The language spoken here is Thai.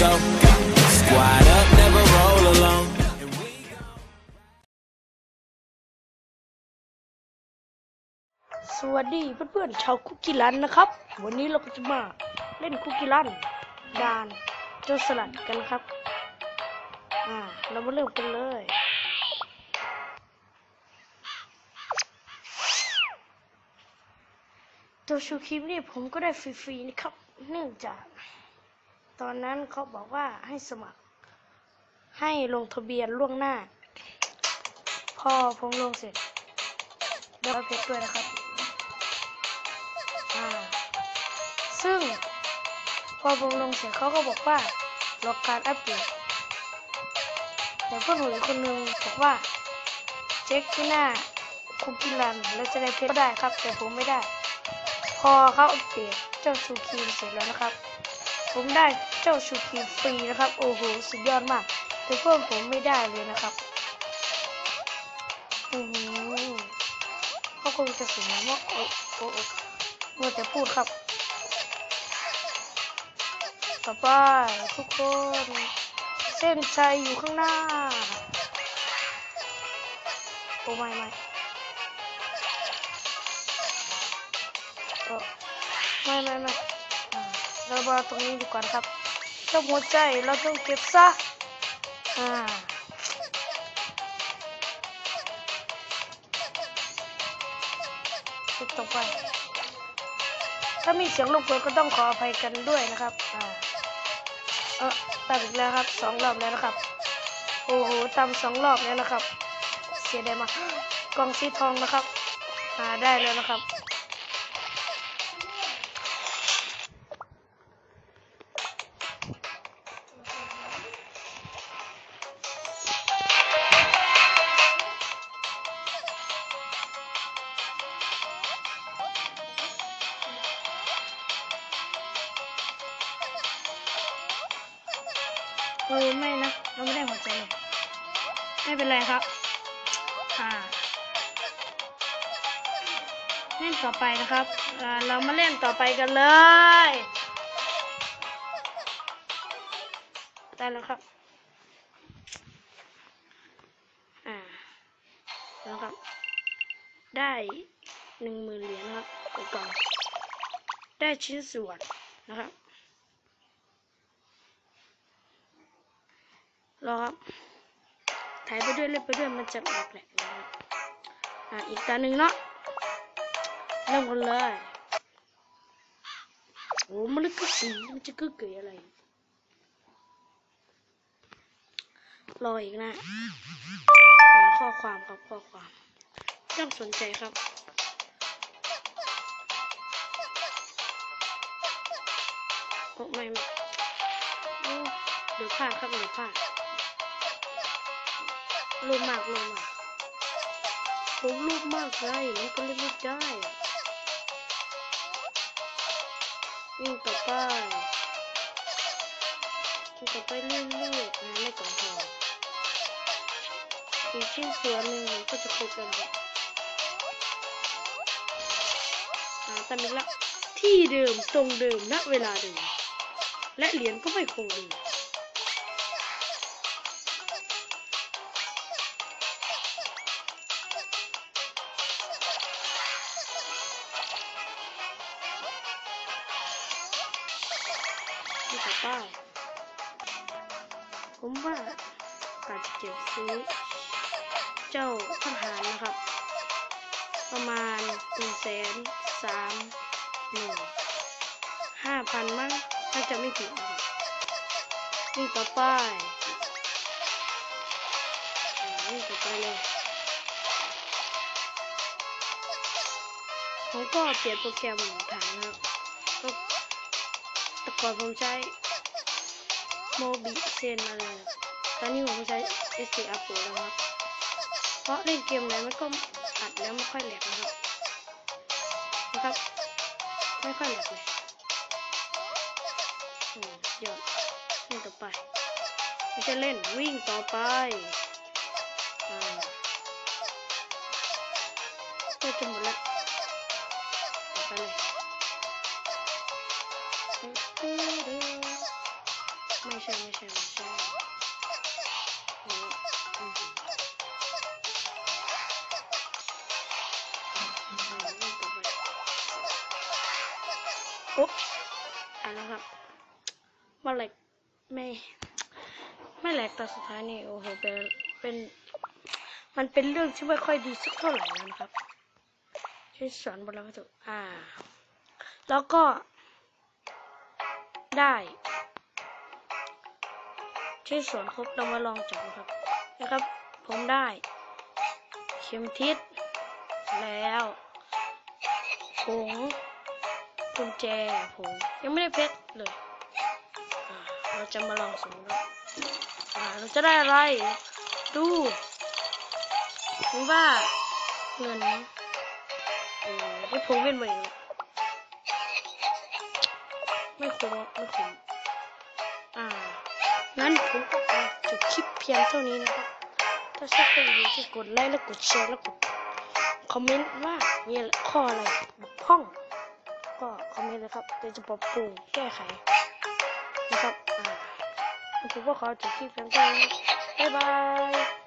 go. Squad up, never roll alone. สวัสดีเพื่อนๆชาวคุกกี้รันนะครับ วันนี้เราก็จะมาเล่นคุกกี้รันดานโจรสลัดกันครับ อ่า เรามาเริ่มกันเลยตัวชูครีมนี่ผมก็ได้ฟรีๆนะครับ เนื่องจาก ตอนนั้นเขาบอกว่าให้สมัคร ให้ลงทะเบียนล่วงหน้า พอผมลงเสร็จเดี๋ยวเพชรด้วยนะครับ ซึ่งพอผมลงเสร็จเขาก็บอกว่าล็อกการอัปเดตแต่เพื่อนผมอีกคนนึงบอกว่าเช็คที่หน้าคุกกี้รันแล้วจะได้เพชรก็ได้ครับ แต่ผมไม่ได้ พอเขาอัปเดตเจ้าชูครีมเสร็จแล้วนะครับ ผมได้ เจ้าชูครีฟรีนะครับ โอ้โห สุดยอดมาก แต่เพื่อนผมไม่ได้เลยนะครับอือหือเขาคงจะสียงว่าโอ้โอ้โอ้มัวแต่พูดครับ ต่อไปทุกคน เส้นชัยอยู่ข้างหน้า โอ้ไม่ไม่ไม่ไม่ไม่อ่เรามาตรงนี้ดีกว่านครับ เจ้าหัวใจเราต้องเก็บซะอ่าจุดต่อไป ถ้ามีเสียงรบกวนก็ต้องขออภัยกันด้วยนะครับ อ่า เออตามอีกแล้วครับสองรอบแล้วนะครับ โอ้โหตามสองรอบแล้วนะครับ เสียดายมากกล่องสีทองนะครับหาได้แล้วนะครับ เออไม่นะเราไม่ได้หัวใจเลยไม่เป็นไรครับ อ่าเล่นต่อไปนะครับ เรามาเล่นต่อไปกันเลยได้แล้วครับ อ่าแล้วครับ ได้หนึ่งหมื่นเหรียญนะครับไปก่อนได้ชิ้นส่วนนะครับ รอครับถ่ายไปด้วยเล่นไปด้วยมันจะแปลกๆอะอีกตาหนึ่งเนาะเริ่มกันเลยโอ้มันลึกก็สีมันจะกึกเกยอะไรรออีกนะหาข้อความครับข้อความต้องสนใจครับโอ้ไม่ไม่เดี๋ยวพลาดครับเดี๋ยวพลาด รูปมากรูปมากผมรูปมากเลยมันก็เล่นไม่ได้อะวิ่งต่อไปวิ่งต่อไปเรื่อยๆนะไม่ก่อนพออีกชิ้นส่วนหนึ่งก็จะครบกันแล้วอ่าแต่มีละที่เดิมตรงเดิมณเวลาเดิมและเหรียญก็ไม่คงเดิม ที่ต่อไปผมว่าอาจจะเก็บซื้อ เจ้าทหารนะครับ ประมาณหนึ่งแสนสามหนึ่งห้าพันมั้งถ้าจะไม่ผิดนะครับนี่ต่อไปอ่านี่ต่อไปเลยผมก็เปลี่ยนโปรแกรมฐานะครับ แต่ก่อนผมใช้โมบิเซนอะไรนะตอนนี้ผมใช้ s c r Pro แล้วครับ เพราะเล่นเกมไหนมันก็อัดแล้วไม่ค่อยแหลกนะครับนะครับ ไม่ค่อยแหลกเลยอยอดเล่นต่อไปไม่ใช่เล่นวิ่งต่อไปอ่าก็จะหมดละไปเลย ช่ไม่ใช่ไม่ใช่ปุ๊บอ่านแล้วครับมาแหลกไม่ ไม่แหลกตอนสุดท้ายนี่โอ้โหเป็นเป็น มันเป็นเรื่องที่ไม่ค่อยดีสักเท่าไหร่นะครับที่สอนบนแล้วก็ถูกอ่า แล้วก็ได้ ที่สวนครบเรามาลองจับนะครับนะครับ ผมได้ เข็มทิศแล้วผงกุญแจผงยังไม่ได้เพชรเลยเราจะมาลองสุ่มดูอ่าเราจะได้อะไร ดูผมว่าเงินเออที่ผมเป็นไปไม่คุ้มอะไม่คุ้มอ่ งั้นผมก็ขอจบคลิปเพียงเท่านี้นะครับ ถ้าชอบก็อย่าลืมที่กดไลค์และกดแชร์และกดคอมเมนต์ว่ามีข้ออะไรบกพร่อง ก็คอมเมนต์เลยครับเดี๋ยวจะปรับปรุงแก้ไขนะครับ อ่าผมก็ขอจบคลิปเพียงเท่านี้บ๊ายบาย